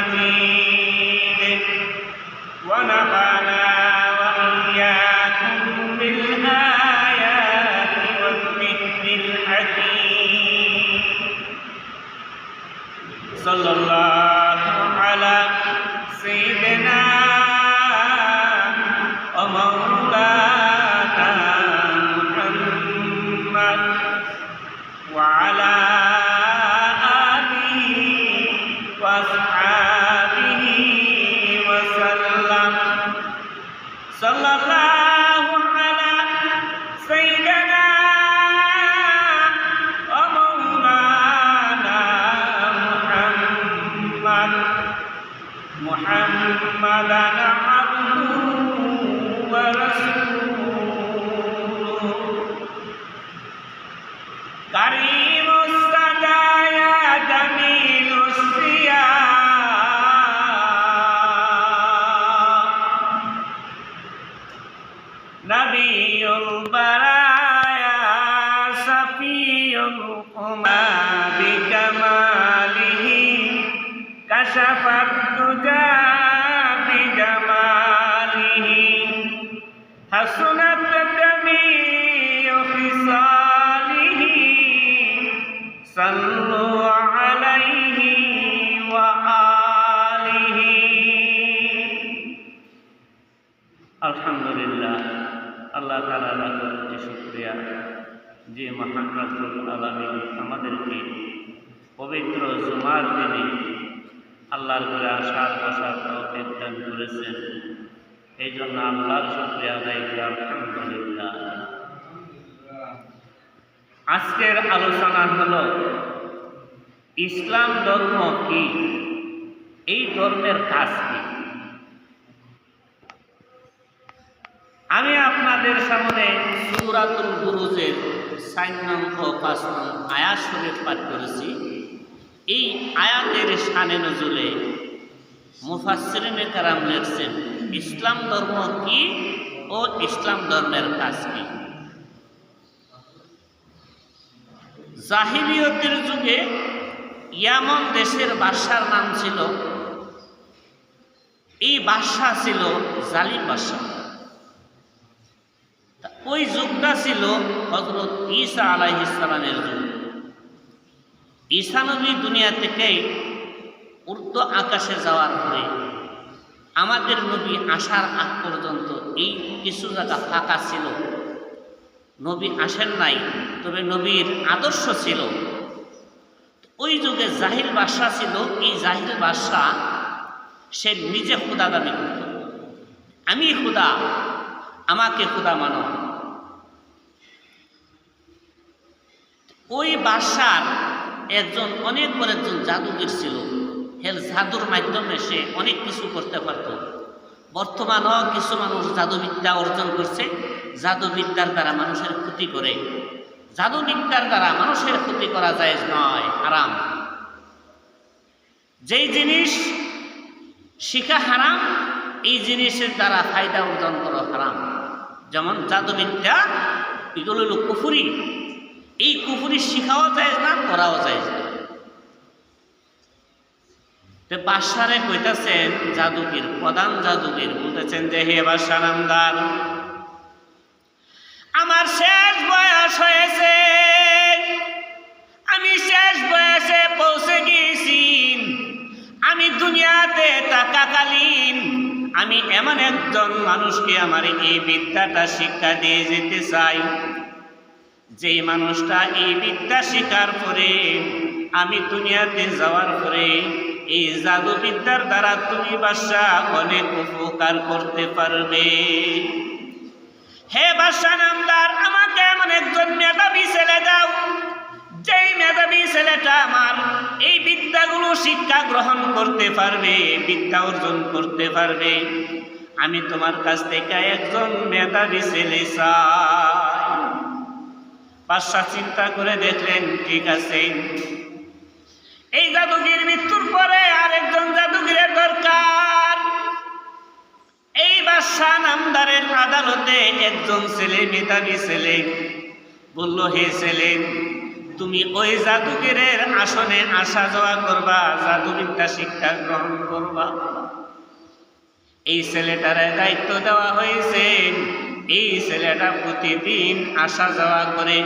المجيد ونفعنا وإياكم بالآيات الحكيم. صلى الله على سيدنا صلوا عليه وآله আলহামদুলিল্লাহ আল্লাহ তালা যে শুক্রিয়া যে মহান রাসুল আলমিন আমাদেরকে পবিত্র জুমার দিনে আল্লাহর করে আসার বসার তৌফিক দান করেছেন এই জন্য আল্লাহর শুক্রিয়া আদায় করে আলহামদুলিল্লাহ আজকের আলোচনা হল, ইসলাম ধর্ম কি? এই ধর্মের কাজ কি? আমি আপনাদের সামনে সুরাতুল বুরুজের সাইন নং পাঁচ নং আয়াত শরীফ পাঠ করেছি। এই আয়াতের শানে নজুলে মুফাসরিনে কারাম লিখছেন, ইসলাম ধর্ম কি ও ইসলাম ধর্মের কাজ কি? জাহিলিয়তের যুগে ইয়ামন দেশের বাদশার নাম ছিল। এই বাদশাহ ছিল জালিম বাদশাহ। ওই যুগটা ছিল হজরত ঈসা আলাহ ইসলামের যুগ। ঈসা নবী দুনিয়া থেকে উর্দ আকাশে যাওয়ার পরে আমাদের নবী আসার আগ পর্যন্ত এই কিছু জায়গা ফাঁকা ছিল। নবী আসেন নাই, তবে নবীর আদর্শ ছিল। ওই যুগে জাহিল বাদশাহ ছিল, এই জাহিল বাদশাহ সে নিজে খুদা দাবি করত। আমি খুদা, আমাকে খুদা মানো। ওই বাদশার একজন অনেক বড় একজন জাদুগির ছিল। হেল জাদুর মাধ্যমে সে অনেক কিছু করতে পারত। বর্তমানও কিছু মানুষ জাদুবিদ্যা অর্জন করছে। জাদুবিদ্যার দ্বারা মানুষের ক্ষতি করে। জাদুবিদ্যার দ্বারা মানুষের ক্ষতি করা যায় নয়, হারাম। যেই জিনিস শিখা হারাম, এই জিনিসের দ্বারা ফায়দা অর্জন করা হারাম। যেমন জাদুবিদ্যা, এগুলো হলো কুফুরি। এই কুফুরি শিখাও যায় না করাও যায় না। বাদশারে কইতাছেন, জাদুগির, প্রধান জাদুগির বলতেছেন যে, হে বাদশা নামদার আমার শেষ বয়স হয়েছে। আমি শেষ বয়সে পৌঁছে গিয়েছি। আমি দুনিয়াতে থাকাকালীন আমি এমন একজন মানুষকে আমার এই বিদ্যাটা শিক্ষা দিয়ে যেতে চাই। যে মানুষটা এই বিদ্যা শিকার করে আমি দুনিয়াতে যাওয়ার পরে এই জাদু বিদ্যার দ্বারা তুমি বাসা অনেক উপকার করতে পারবে। হে বাসা নামদার, আমাকে এমন একজন মেধাবী ছেলে দাও। যেই মেধাবী ছেলেটা আমার এই বিদ্যাগুলো শিক্ষা গ্রহণ করতে পারবে, বিদ্যা অর্জন করতে পারবে, আমি তোমার কাছ থেকে একজন মেধাবী ছেলে চাই। চিন্তা করে দেখলেন, ঠিক আছে। এই জাদুগির মৃত্যুর পরে আরেকজন জাদুগিরের দরকার এই বাদশাহ নামদারের আদালতে একজন ছেলে মেধাবী ছেলে। বলল, হে ছেলে, তুমি ওই জাদুগিরের আসনে আসা যাওয়া করবা জাদুবিদ্যা শিক্ষা গ্রহণ করবা? এই ছেলেটারে দায়িত্ব দেওয়া হয়েছে। এই ছেলেটা প্রতিদিন আসা যাওয়া করে।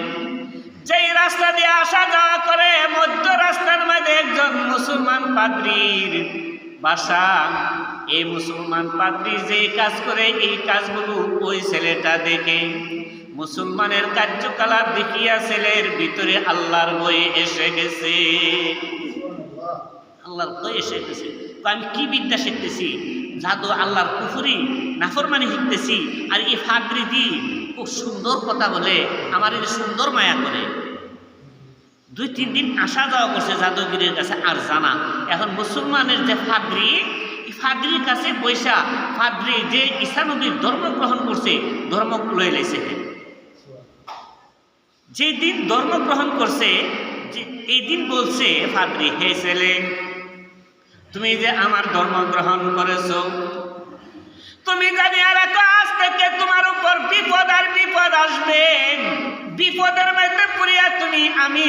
যেই রাস্তা দিয়ে আসা যাওয়া করে, মধ্য রাস্তার মধ্যে একজন মুসলমান পাদ্রীর বাসা এই মুসলমান পাদ্রী যে কাজ করে, এই কাজগুলো ওই ছেলেটা দেখে। মুসলমানের কার্যকলাপ দেখিয়া ছেলের ভিতরে আল্লাহর বই এসে গেছে। আল্লাহর বই এসে গেছে। তো আমি কি বিদ্যা শিখতেছি? জাদু আল্লাহর পুকুরি নাফরমানি শিখতেছি। আর এই ফাদ্রি দি খুব সুন্দর কথা বলে, আমার সুন্দর মায়া করে। দুই, তিন দিন আসা যাওয়া করছে জাদুগিরের কাছে আর জানা। এখন মুসলমানের যে ফাদ্রি ফাদ্রির কাছে পয়সা ফাদ্রি যে ইসানবীর ধর্ম গ্রহণ করছে, ধর্ম লয়ে লাইছে যে দিন ধর্ম গ্রহণ করছে এই দিন বলছে, ফাদ্রি, হে ছেলে, তুমি যে আমার ধর্ম গ্রহণ করেছ, তুমি জানি আর আজ থেকে তোমার উপর বিপদ আর বিপদ আসবে। বিপদের মধ্যে পড়িয়া তুমি আমি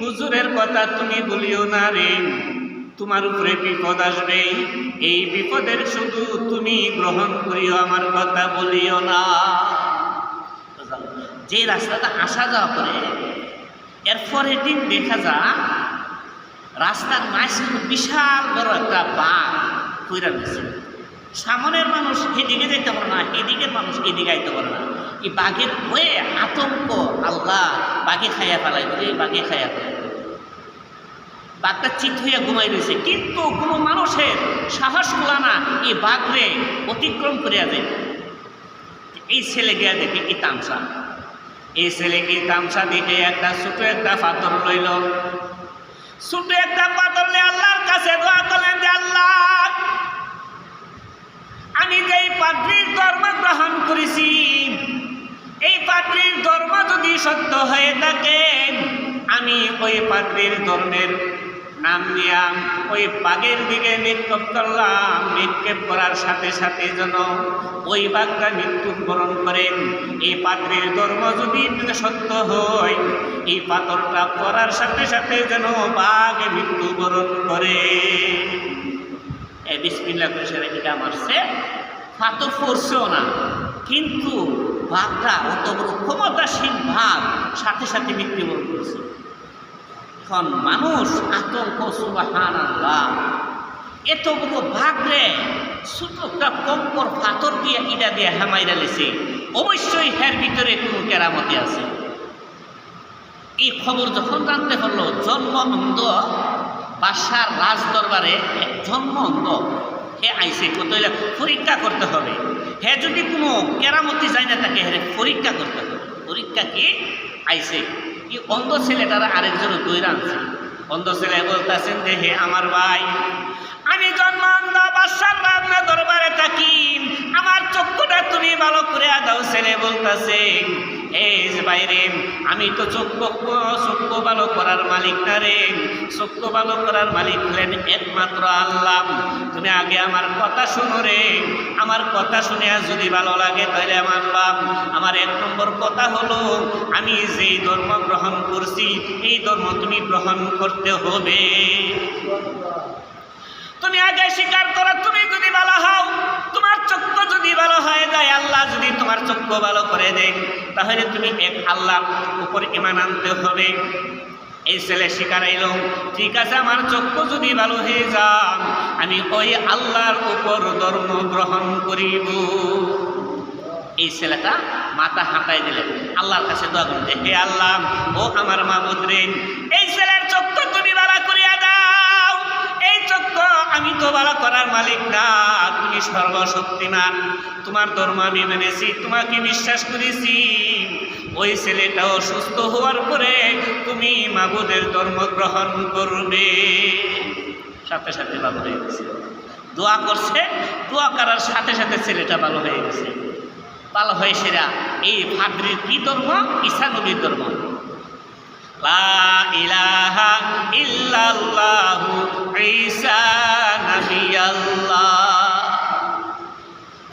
হুজুরের কথা তুমি বলিও না রে। তোমার উপরে বিপদ আসবে। এই বিপদের শুধু তুমি গ্রহণ করিও, আমার কথা বলিও না। যে রাস্তাটা আসা যাওয়া করে, এর পরের দিন দেখা যা রাস্তার মাঝখানে বিশাল বড় একটা বাঘ কইরা গেছে সামনের মানুষ এদিকে যেতে পারে না, এদিকের মানুষ এদিকে আইতে পারে না। এই বাঘের হয়ে আতঙ্ক আল্লাহ বাঘে খাইয়া ফেলাই বলে বাঘে খাইয়া ফেলাই বাঘটা চিত হইয়া ঘুমাই রয়েছে কিন্তু কোনো মানুষের সাহস কোলা এই বাঘরে অতিক্রম করিয়া যায়। এই ছেলে গিয়া দেখে এই তামসা। এই ছেলে এই তামসা দেখে একটা ছোট একটা পাথর লইল। ছোট একটা পাথর নিয়ে আল্লাহর কাছে দোয়া যে, আল্লাহ, আমি যেই পাত্রীর ধর্ম গ্রহণ করেছি, এই পাত্রীর ধর্ম যদি সত্য হয়ে থাকে, আমি ওই পাত্রীর ধর্মের নাম নিয়াম ওই বাঘের দিকে নিক্ষেপ করলাম। নিক্ষেপ করার সাথে সাথে যেন ওই বাঘটা মৃত্যুবরণ করেন এই পাত্রের ধর্ম যদি সত্য হয়, এই পাথরটা পড়ার সাথে সাথে যেন বাঘ মৃত্যুবরণ করে। বিসমিল্লা করে সেটা মারছে পাথর পড়ছেও না। কিন্তু বাঘটা অত বড় ক্ষমতাসীন ভাগ সাথে সাথে মৃত্যুবরণ করেছে। এখন মানুষ আতঙ্ক সুবাহান আল্লাহ এত বড় ভাগরে ছোট একটা কম্পর পাথর দিয়ে ইটা দিয়ে হামাইরা লেছে। অবশ্যই হের ভিতরে কোনো কেরামতি আছে। এই খবর যখন জানতে পারল, জন্ম অন্ধ, বাসার রাজ দরবারে এক জন্ম অন্ধ। হে আইসে কত পরীক্ষা করতে হবে। হে যদি কোনো কেরামতি যায় না তাকে হে পরীক্ষা করতে হবে। পরীক্ষা কি? আইসে এই অন্ধ ছেলেটারা আরেকজন দুই আনছে। অন্ধ ছেলে বলতেছেন যে, হে আমার ভাই, আমি রান্না দরবারে থাকি আমার চক্ষুটা তুমি ভালো করে দাও ছেলে বলতেছে আমি তো চক্ষু চক্ষু ভালো করার মালিক না রে। চক্ষু ভালো করার মালিক হলেন একমাত্র আল্লাহ। তুমি আগে আমার কথা শুনো রে। আমার কথা শুনে আর যদি ভালো লাগে তাহলে আমার বাপ আমার এক নম্বর কথা হলো, আমি যেই ধর্ম গ্রহণ করছি, এই ধর্ম তুমি গ্রহণ করতে হবে। তুমি আগে স্বীকার করো, তুমি যদি ভালো হও, তোমার চক্ষু যদি ভালো হয়ে যায়, আল্লাহ যদি তোমার চক্ষু ভালো করে দেয়, তাহলে তুমি এক আল্লাহর উপর ইমান আনতে হবে। এই ছেলে স্বীকার এলো ঠিক আছে, আমার চক্ষু যদি ভালো হয়ে যান আমি ওই আল্লাহর উপর ধর্ম গ্রহণ করিব। এই ছেলেটা মাথা হাঁটাই দিলেন আল্লাহর কাছে দোয়া করুন যে হে আল্লাহ, ও আমার মাবুদ রে, এই ছেলের চক্ষু তুমি ভালো করিয়া দাও। চক্ষু আমি তো ভালো করার মালিক না, তুমি সর্বশক্তিমান তোমার ধর্ম আমি মেনেছি, তোমাকে বিশ্বাস করেছি। ওই ছেলেটাও সুস্থ হওয়ার পরে তুমি মাবুদের ধর্ম গ্রহণ করবে। সাথে সাথে ভালো হয়ে গেছে। দোয়া করছে, দোয়া করার সাথে সাথে ছেলেটা ভালো হয়ে গেছে। ভালো হয়ে সেরা। এই ভাদ্রির কি ধর্ম? ঈশা নবীর ধর্ম। লা ইলাহা ইল্লাল্লাহু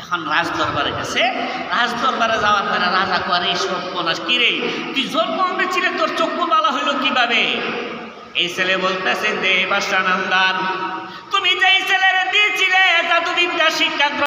এখন রাজ দরবারে গেছে। রাজ দরবারে যাওয়ার পরে রাজা করে এই সব কি রে? তুই জন্ম ছিলে তোর চক্ষু বালা হইল কীভাবে? এই ছেলে বলতেছে দে বাসানন্দান তুমি যে ছেলের দিয়েছিলে, জাদুবিদ্যা শিক্ষা